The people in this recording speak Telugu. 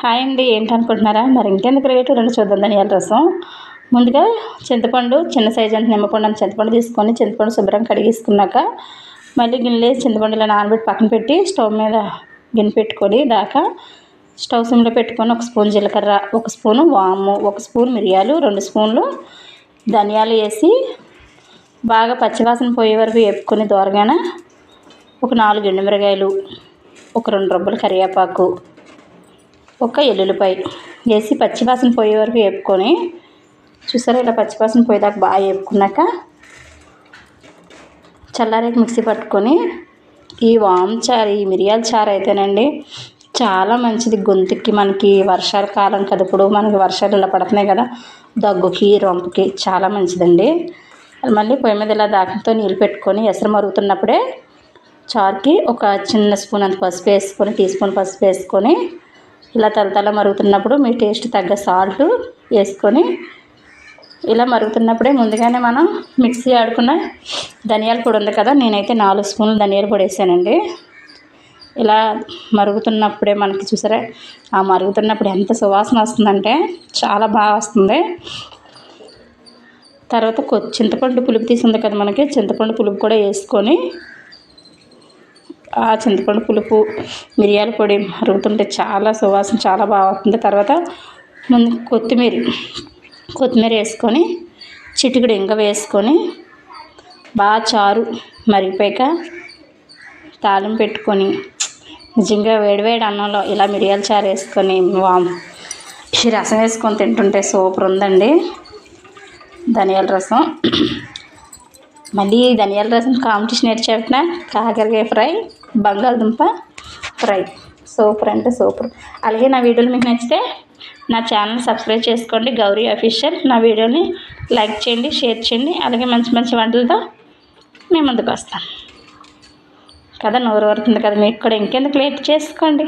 హాయ్ అండి ఏంటనుకుంటున్నారా? మరి ఇంకెందుకు రేటు? రెండు చూద్దాం ధనియాల రసం. ముందుగా చింతపండు చిన్న సైజు అంత నిమ్మపండు అంత చింతపండు తీసుకొని చింతపండు శుభ్రం కడిగేసుకున్నాక మళ్ళీ గిన్నెలో చింతపండు ఇలా నానబెట్టి పక్కన పెట్టి స్టవ్ మీద గిన్నె పెట్టుకొని దాకా స్టవ్ సిమ్లో పెట్టుకొని ఒక స్పూన్ జీలకర్ర ఒక స్పూను వాము ఒక స్పూన్ మిరియాలు రెండు స్పూన్లు ధనియాలు వేసి బాగా పచ్చివాసన పోయే వరకు వేపుకొని దూరగానే ఒక నాలుగు ఎండుమిరగాయలు ఒక రెండు రబ్బలు కరివేపాకు ఒక ఎల్లుల్లిపాయ. వేసి పచ్చివాసన పోయే వరకు వేపుకొని చూసారా ఇలా పచ్చివాసన పోయేదాకా బాగా వేపుకున్నాక చల్లారేకి మిక్సీ పట్టుకొని ఈ వామ్ చారు ఈ మిరియాల చారు అయితేనండి చాలా మంచిది. గొంతుకి మనకి వర్షాల కాలం కదా ఇప్పుడు మనకి వర్షాలు ఇలా పడుతున్నాయి కదా దగ్గుకి రొంపుకి చాలా మంచిదండి. మళ్ళీ పొయ్యి మీద ఇలా దాకంతో నీళ్ళు పెట్టుకొని ఎసరు మరుగుతున్నప్పుడే చారుకి ఒక చిన్న స్పూన్ అంత పసుపు వేసుకొని టీ స్పూన్ పసుపు వేసుకొని ఇలా తలతల మరుగుతున్నప్పుడు మీ టేస్ట్ తగ్గ సాల్ట్ వేసుకొని ఇలా మరుగుతున్నప్పుడే ముందుగానే మనం మిక్సీ ఆడుకున్న ధనియాల పొడి ఉంది కదా నేనైతే నాలుగు స్పూన్లు ధనియాల పొడి వేసానండి. ఇలా మరుగుతున్నప్పుడే మనకి చూసారా ఆ మరుగుతున్నప్పుడు ఎంత సువాసన వస్తుందంటే చాలా బాగా వస్తుంది. తర్వాత కొ చింతపండు పులుపు తీసింది కదా మనకి చింతపండు పులుపు కూడా వేసుకొని ఆ చింతపండు పులుపు మిరియాల పొడి మరుగుతుంటే చాలా సువాసన చాలా బాగా వస్తుంది. తర్వాత ముందు కొత్తిమీర కొత్తిమీర వేసుకొని చిటికడు ఇంగ వేసుకొని బాగా చారు మరిగిపోయాక తాళం పెట్టుకొని నిజంగా వేడివేడి అన్నంలో ఇలా మిరియాల చారు వేసుకొని ఈ రసం వేసుకొని తింటుంటే సూపర్ ఉందండి. ధనియాల రసం. మళ్ళీ ధనియాల రసం కాంపిటీషన్ ఏడు చెప్పిన? కాకరకాయ ఫ్రై. బంగాళదుంప ఫ్రై. సూపర్ అంటే సూపర్. అలాగే నా వీడియోలు మీకు నచ్చితే నా ఛానల్ సబ్స్క్రైబ్ చేసుకోండి. గౌరీ అఫీషియల్. నా వీడియోని లైక్ చేయండి షేర్ చేయండి. అలాగే మంచి మంచి వంటలతో మేము ముందుకు వస్తాం కదా నోరు వరుతుంది కదా మీకు కూడా ఇంకెందుకు లేట్ చేసుకోండి?